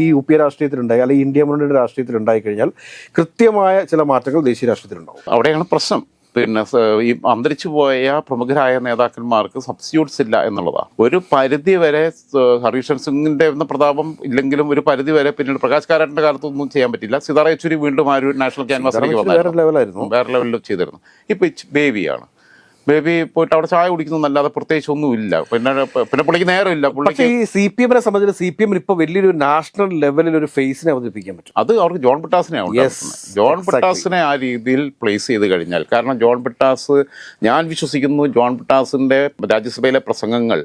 ഈ യു പി രാഷ്ട്രീയത്തിലുണ്ടായി അല്ലെങ്കിൽ ഇന്ത്യ മുന്നണിയുടെ രാഷ്ട്രീയത്തിൽ ഉണ്ടായി കഴിഞ്ഞാൽ കൃത്യമായ ചില മാറ്റങ്ങൾ ദേശീയ രാഷ്ട്രീയത്തിലുണ്ടാവും.
അവിടെയാണ് പ്രശ്നം. പിന്നെ ഈ അന്തരിച്ചു പോയ പ്രമുഖരായ നേതാക്കന്മാർക്ക് സബ്സ്റ്റിറ്റ്യൂട്ട്സ് ഇല്ല എന്നുള്ളതാണ് ഒരു പരിധി വരെ ഹരീഷൻ സിംഗിന്റെ എന്ന പ്രതാപം ഇല്ലെങ്കിലും ഒരു പരിധി വരെ പിന്നീട് പ്രകാശ് കാരാട്ടിന്റെ കാലത്തൊന്നും ചെയ്യാൻ പറ്റില്ല. സിതാറ യെച്ചൂരി വീണ്ടും ആ ഒരു നാഷണൽ ക്യാൻവാസിലേക്ക് വന്നായിരുന്നു.
ലെവലായിരുന്നു.
വേറെ ലെവലിൽ ചെയ്തിരുന്നു. ഇപ്പൊ ബേബിയാണ്. ബേബി പോയിട്ട് അവിടെ ചായ കുടിക്കുന്നതല്ലാതെ പ്രത്യേകിച്ച് ഒന്നുമില്ല പിന്നെ പിന്നെ പുള്ളിക്ക് നേരമില്ല.
പക്ഷേ
പുള്ളിക്ക്
ഈ സി പി എമ്മിനെ സംബന്ധിച്ച് സി പി എമ്മിന് ഇപ്പൊ വലിയൊരു നാഷണൽ ലെവലിൽ ഒരു ഫേസിനെ അവതരിപ്പിക്കാൻ പറ്റും.
അത് അവർക്ക് ജോൺ പിട്ടാസിനെ ജോൺ. പിട്ടാസിനെ ആ രീതിയിൽ പ്ലേസ് ചെയ്ത് കഴിഞ്ഞാൽ കാരണം ജോൺ പിട്ടാസ് ഞാൻ വിശ്വസിക്കുന്നു ജോൺ പിട്ടാസിന്റെ രാജ്യസഭയിലെ പ്രസംഗങ്ങൾ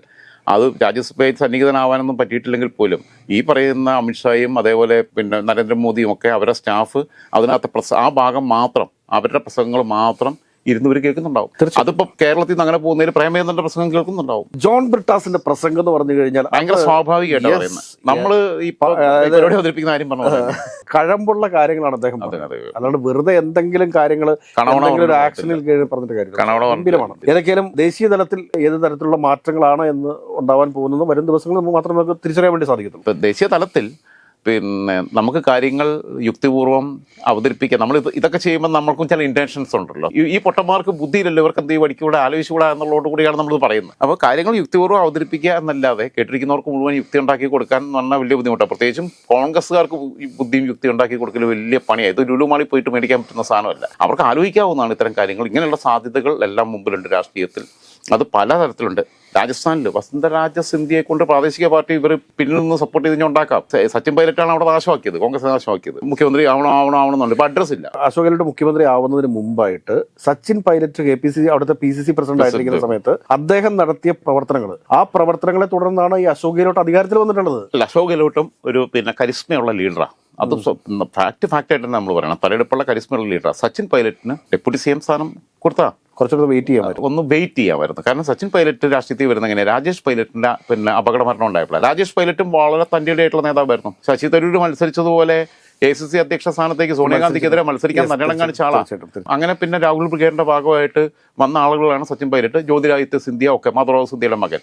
അത് രാജ്യസഭയിൽ സന്നിഹിതനാവാനൊന്നും പറ്റിയിട്ടില്ലെങ്കിൽ പോലും ഈ പറയുന്ന അമിത്ഷായും അതേപോലെ പിന്നെ നരേന്ദ്രമോദിയും ഒക്കെ അവരുടെ സ്റ്റാഫ് അതിനകത്ത് പ്രസ ആ ഭാഗം മാത്രം അവരുടെ പ്രസംഗങ്ങൾ മാത്രം ഇരുന്നവർ കേൾക്കുന്നുണ്ടാവും. അതിപ്പോ കേരളത്തിൽ നിന്ന് അങ്ങനെ പോകുന്നതിൽ പ്രേമചന്ദ്രന്റെ പ്രസംഗം കേൾക്കുന്നുണ്ടാവും.
ജോൺ ബ്രിട്ടാസിന്റെ പ്രസംഗം എന്ന് പറഞ്ഞു കഴിഞ്ഞാൽ
ഭയങ്കര
അത്
സ്വാഭാവികമായിട്ട് പറയുന്നത്. നമ്മൾ ഈ പരിപാടി അവതരിപ്പിക്കുന്ന കാര്യം പറഞ്ഞു
കഴമ്പുള്ള കാര്യങ്ങളാണ് അദ്ദേഹം അല്ലാണ്ട് വെറുതെ എന്തെങ്കിലും കാര്യങ്ങൾ ഒരു ആക്ഷനിൽ കീഴിൽ പറഞ്ഞിട്ട് കാര്യം ഏതൊക്കെയാലും ദേശീയ തലത്തിൽ ഏത് തരത്തിലുള്ള മാറ്റങ്ങളാണ് എന്ന് ഉണ്ടാവാൻ പോകുന്നത് വരും ദിവസങ്ങളിൽ മാത്രമേ നമുക്ക് തിരിച്ചറിയാൻ വേണ്ടി സാധിക്കത്തുള്ളൂ.
ദേശീയ തലത്തിൽ പിന്നെ നമുക്ക് കാര്യങ്ങൾ യുക്തിപൂർവം അവതരിപ്പിക്കാം നമ്മൾ ഇതൊക്കെ ചെയ്യുമ്പോൾ നമ്മൾക്കും ചില ഇന്റൻഷൻസ് ഉണ്ടല്ലോ. ഈ- പൊട്ടന്മാർക്ക് ബുദ്ധിയില്ലല്ലോ ഇവർക്ക് എന്ത് പഠിക്കൂടെ ആലോചിച്ചുകൂടാ എന്നുള്ളതോട് കൂടിയാണ് നമ്മൾ പറയുന്നത്. അപ്പോൾ കാര്യങ്ങൾ യുക്തിപൂർവം അവതരിപ്പിക്കുക എന്നല്ലാതെ കേട്ടിരിക്കുന്നവർക്ക് മുഴുവൻ യുക്തി ഉണ്ടാക്കി കൊടുക്കാൻ എന്ന് പറഞ്ഞാൽ വലിയ ബുദ്ധിമുട്ടാണ്. പ്രത്യേകിച്ചും കോൺഗ്രസ്സുകാർക്ക് ബുദ്ധിയും യുക്തി ഉണ്ടാക്കി കൊടുക്കൽ വലിയ പണിയാണ്. ഇത് ലുലുമാളി പോയിട്ട് മേടിക്കാൻ പറ്റുന്ന സാധനമല്ല. അവർക്ക് ആലോചിക്കാവുന്നതാണ് ഇത്തരം കാര്യങ്ങൾ. ഇങ്ങനെയുള്ള സാധ്യതകൾ എല്ലാം മുമ്പിലുണ്ട് രാഷ്ട്രീയത്തിൽ. അത് പലതരത്തിലുണ്ട് രാജസ്ഥാനിൽ വസന്തരാജ സിന്ധ്യയെ കൊണ്ട് പ്രാദേശിക പാർട്ടി ഇവർ പിന്നിൽ നിന്ന് സപ്പോർട്ട് ചെയ്ത് ഉണ്ടാക്കാം. സച്ചിൻ പൈലറ്റാണ് അവിടെ നാശമാക്കിയത് കോൺഗ്രസ് നാശമാക്കിയത്. മുഖ്യമന്ത്രി ആവണം ആവണം ആവണമെന്നുണ്ട് ഇപ്പൊ അഡ്രസ് ഇല്ല.
അശോക് ഗെഹ്ലോട്ട് മുഖ്യമന്ത്രി ആവുന്നതിന് മുമ്പായിട്ട് Sachin Pilot K P C അവിടുത്തെ പി സി സി പ്രസിഡന്റ് ആയിരിക്കുന്ന സമയത്ത് അദ്ദേഹം നടത്തിയ പ്രവർത്തനങ്ങൾ ആ പ്രവർത്തനങ്ങളെ തുടർന്നാണ് ഈ അശോക് ഗെഹ്ലോട്ട് അധികാരത്തിൽ വന്നിട്ടുള്ളത്.
അല്ല അശോക് ഗെഹ്ലോട്ടും ഒരു പിന്നെ കരിസ്മയുള്ള ലീഡറാണ് അത് ഫാക്ട് ഫാക്ട് ആയിട്ട് നമ്മൾ പറയണം പലയിടപ്പുള്ള കരിസ്മയുള്ള ലീഡർ സച്ചിൻ പൈലറ്റിന് ഡെപ്യൂട്ടി സി എം സ്ഥാനം കൊടുത്താ?
കുറച്ചുകൂടെ വെയിറ്റ് ചെയ്യാൻ
ഒന്ന് വെയിറ്റ് ചെയ്യാമായിരുന്നു കാരണം സച്ചിൻ പൈലറ്റ് രാഷ്ട്രീയത്തിൽ വരുന്ന എങ്ങനെ രാജേഷ് പൈലറ്റിന്റെ പിന്നെ അപകടമരണം ഉണ്ടായപ്പോൾ രാജേഷ് പൈലറ്റും വളരെ തന്റെ ആയിട്ടുള്ള നേതാവായിരുന്നു. ശശി തരൂർ മത്സരിച്ചതുപോലെ എ സി സി അധ്യക്ഷ സ്ഥാനത്തേക്ക് സോണിയാഗാന്ധിക്കെതിരെ മത്സരിക്കാൻ നല്ലണം കാണിച്ച ആളാണ്. അങ്ങനെ പിന്നെ രാഹുൽ ബ്രിഗേഡിന്റെ ഭാഗമായിട്ട് വന്ന ആളുകളാണ് സച്ചിൻ പൈലറ്റ് ജ്യോതിരാദിത്യ സിന്ധ്യ ഒക്കെ മാതൃഭാവ സിന്ധ്യയുടെ മകൻ.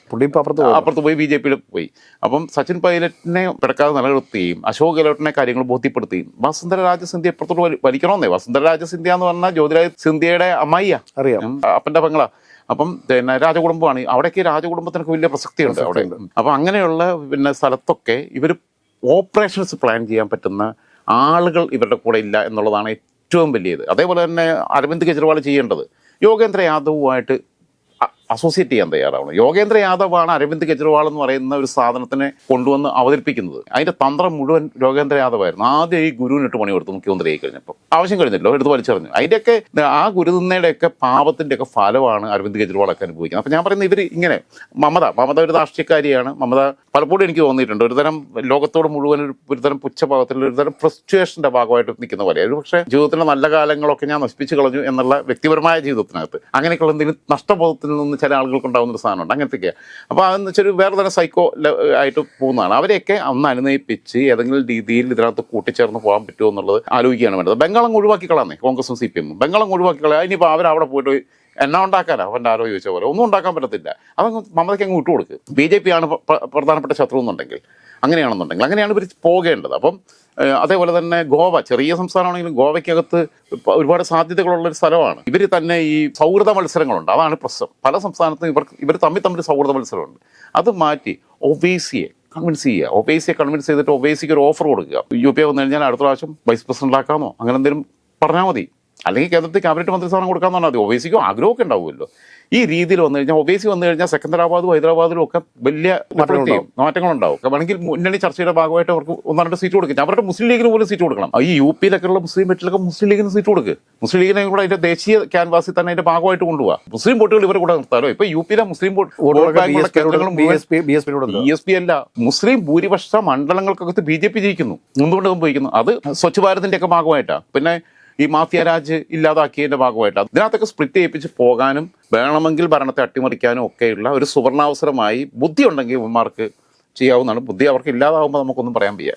അപ്പുറത്ത് പോയി.
ബി ജെ പിയിൽ പോയി. അപ്പം സച്ചിൻ പൈലറ്റിനെ പിടക്കാതെ നിലനിർത്തുകയും അശോക് ഗെഹ്ലോട്ടിനെ കാര്യങ്ങൾ ബോധ്യപ്പെടുത്തുകയും വസുന്ധര രാജസിന്ധ്യ ഇപ്പുറത്തോട്ട് വലി- വലിക്കണമെന്നേ വസുന്ധര രാജ സിന്ധ്യ എന്ന് പറഞ്ഞാൽ ജ്യോതിരാദിത്യ സിന്ധ്യയുടെ അമ്മായിയാ.
അറിയാം.
അപ്പന്റെ പെങ്ങളാ. അപ്പം പിന്നെ രാജകുടുംബമാണ്. അവിടേക്ക് രാജകുടുംബത്തിനൊക്കെ വലിയ പ്രസക്തിയുണ്ട് അവിടെ. അപ്പം അങ്ങനെയുള്ള പിന്നെ സ്ഥലത്തൊക്കെ ഇവർ ഓപ്പറേഷൻസ് പ്ലാൻ ചെയ്യാൻ പറ്റുന്ന ആളുകൾ ഇവരുടെ കൂടെ ഇല്ല എന്നുള്ളതാണ് ഏറ്റവും വലിയത്. അതേപോലെ തന്നെ അരവിന്ദ് കെജ്രിവാൾ ചെയ്യേണ്ടത് യോഗേന്ദ്ര യാദവുമായിട്ട് അസോസിയേറ്റ് ചെയ്യാൻ തയ്യാറാവണം. യോഗേന്ദ്ര യാദവാണ് അരവിന്ദ് കെജ്രിവാൾ എന്ന് പറയുന്ന ഒരു സാധനത്തിനെ കൊണ്ടുവന്ന് അവതരിപ്പിക്കുന്നത്. അതിന്റെ തന്ത്രം മുഴുവൻ യോഗേന്ദ്ര യാദവായിരുന്നു. ആദ്യം ഈ ഗുരുവിനിട്ട് പണി കൊടുത്തു മുഖ്യമന്ത്രി ആയി കഴിഞ്ഞപ്പോൾ. ആവശ്യം കഴിഞ്ഞല്ലോ എടുത്ത് വലിച്ചെറിഞ്ഞു. അതിന്റെയൊക്കെ ആ ഗുരുതിന്നയുടെ ഒക്കെ പാപത്തിന്റെ ഒക്കെ ഫലമാണ് അരവിന്ദ് കെജ്രിവാളൊക്കെ അനുഭവിക്കുന്നത്. അപ്പൊ ഞാൻ പറയുന്നത് ഇവർ ഇങ്ങനെ മമത മമത ഒരു രാഷ്ട്രീയക്കാരിയാണ്. മമത പലപ്പോഴും എനിക്ക് തോന്നിയിട്ടുണ്ട്. ഒരുതരം ലോകത്തോട് മുഴുവൻ ഒരു ഒരുതരം പുച്ഛഭാവത്തിൽ ഒരുതരം ഫ്രസ്റ്റുവേഷന്റെ ഭാഗമായിട്ട് നിൽക്കുന്ന പോലെ. ഒരു പക്ഷേ ജീവിതത്തിലെ നല്ല കാലങ്ങളൊക്കെ ഞാൻ നശിപ്പിച്ചു കളഞ്ഞു എന്നുള്ള വ്യക്തിപരമായ ജീവിതത്തിനകത്ത്. അങ്ങനെയൊക്കെയുള്ള എന്തെങ്കിലും നഷ്ടബോധത്തിൽ നിന്ന് ചില ആളുകൾക്ക് ഉണ്ടാകുന്ന ഒരു സാധനമുണ്ട്. അങ്ങനത്തെയൊക്കെ അപ്പോൾ അതെന്ന് വെച്ചാൽ വേറെ തരം സൈക്കോ ആയിട്ട് പോകുന്നതാണ്. അവരെയൊക്കെ അന്ന് അനുനയിപ്പിച്ച് ഏതെങ്കിലും രീതിയിൽ ഇതിനകത്ത് കൂട്ടിച്ചേർന്ന് പോകാൻ പറ്റുമോ എന്നുള്ളത് ആലോചിക്കുകയാണ് വേണ്ടത്. ബംഗാളം ഒഴിവാക്കി കളാന്നേ കോൺഗ്രസും സി പി എമ്മും. ബംഗാളം ഒഴിവാക്കി കളയാ ഇനിയിപ്പോൾ അവരവിടെ പോയിട്ട് എന്നാ ഉണ്ടാക്കാനാ? അവന്റെ ആരോ ചോദിച്ച പോലെ. ഒന്നും ഉണ്ടാക്കാൻ പറ്റത്തില്ല. അതങ്ങ് മമതയ്ക്ക് അങ്ങ് വിട്ടുകൊടുക്കുക ബി ജെ പി ആണ് പ്ര- പ്ര- പ്രധാനപ്പെട്ട ശത്രു എന്നുണ്ടെങ്കിൽ. അങ്ങനെയാണെന്നുണ്ടെങ്കിൽ. അങ്ങനെയാണ് ഇവർ പോകേണ്ടത്. അപ്പം അതേപോലെ തന്നെ ഗോവ ചെറിയ സംസ്ഥാനമാണെങ്കിലും ഗോവയ്ക്കകത്ത് ഒരുപാട് സാധ്യതകളുള്ള ഒരു സ്ഥലമാണ്. ഇവർ തന്നെ ഈ സൗഹൃദ മത്സരങ്ങളുണ്ട്. അതാണ് പ്രശ്നം. പല സംസ്ഥാനത്തും ഇവർക്ക് ഇവർ തമ്മിൽ തമ്മിൽ സൗഹൃദ മത്സരമുണ്ട്. അത് മാറ്റി ഒബേസിയെ കൺവിൻസ് ചെയ്യുക. ഒബേസിയെ കൺവിൻസ് ചെയ്തിട്ട് ഒബേസിക്ക് ഒരു ഓഫർ കൊടുക്കുക. യു പി വന്നു കഴിഞ്ഞാൽ അടുത്ത പ്രാവശ്യം വൈസ് പ്രസിഡന്റ് ആക്കാമോ? അങ്ങനെ എന്തെങ്കിലും പറഞ്ഞാൽ മതി. അല്ലെങ്കിൽ കേന്ദ്രത്തിൽ ക്യാബിനറ്റ് മന്ത്രിസ്ഥാനം കൊടുക്കാമെന്ന് പറഞ്ഞാൽ മതി. ഒബേസിക്കും ആഗ്രഹമൊക്കെ ഉണ്ടാവുമല്ലോ. ഈ രീതിയിൽ വന്നു കഴിഞ്ഞാൽ ഒബേസി വന്നു കഴിഞ്ഞാൽ സെക്കന്ദരാബാദും ഹൈദരാബാദിലും ഒക്കെ വലിയ. മാറ്റങ്ങളുണ്ടാവും. വേണമെങ്കിൽ മുന്നണി ചർച്ചയുടെ ഭാഗമായിട്ട് അവർക്ക് ഒന്നോ രണ്ട് സീറ്റ് കൊടുക്കും. അവരുടെ മുസ്ലിം ലീഗിന് പോലും സീറ്റ് കൊടുക്കണം. ഈ യു പിയിലൊക്കെ ഉള്ള മുസ്ലിം വെറ്റിലൊക്കെ മുസ്ലിം ലീഗിന് സീറ്റ് കൊടുക്കുക മുസ്ലിം ലീഗിനെ കൂടെ അതിന്റെ ദേശീയ ക്യാൻവാസിൽ തന്നെ അതിന്റെ ഭാഗമായിട്ട് കൊണ്ടുപോകാം മുസ്ലിം വോട്ടുകൾ ഇവരെ കൂടെ നിർത്താലോ? ഇപ്പൊ യു പിയിലെ മുസ്ലിം ബി എസ് പി അല്ല. മുസ്ലിം ഭൂരിപക്ഷ മണ്ഡലങ്ങൾക്കകത്ത് ബി ജെ പി ജയിക്കുന്നു. എന്തുകൊണ്ട് സംഭവിക്കുന്നു അത് സ്വച്ഛ് ഭാരതിന്റെ ഒക്കെ ഭാഗമായിട്ടാണ് പിന്നെ ഈ മാഫിയ രാജ് ഇല്ലാതാക്കിയതിന്റെ ഭാഗമായിട്ട് അതിനകത്തൊക്കെ സ്പ്ലിറ്റ് ചെയ്യിപ്പിച്ച് പോകാനും വേണമെങ്കിൽ ഭരണത്തെ അട്ടിമറിക്കാനും ഒക്കെയുള്ള ഒരു സുവർണാവസരമായി ബുദ്ധി ഉണ്ടെങ്കിൽ ഇവന്മാർക്ക് ചെയ്യാവുന്നതാണ്. ബുദ്ധി അവർക്ക് ഇല്ലാതാവുമ്പോൾ നമുക്കൊന്നും പറയാൻ വയ്യ.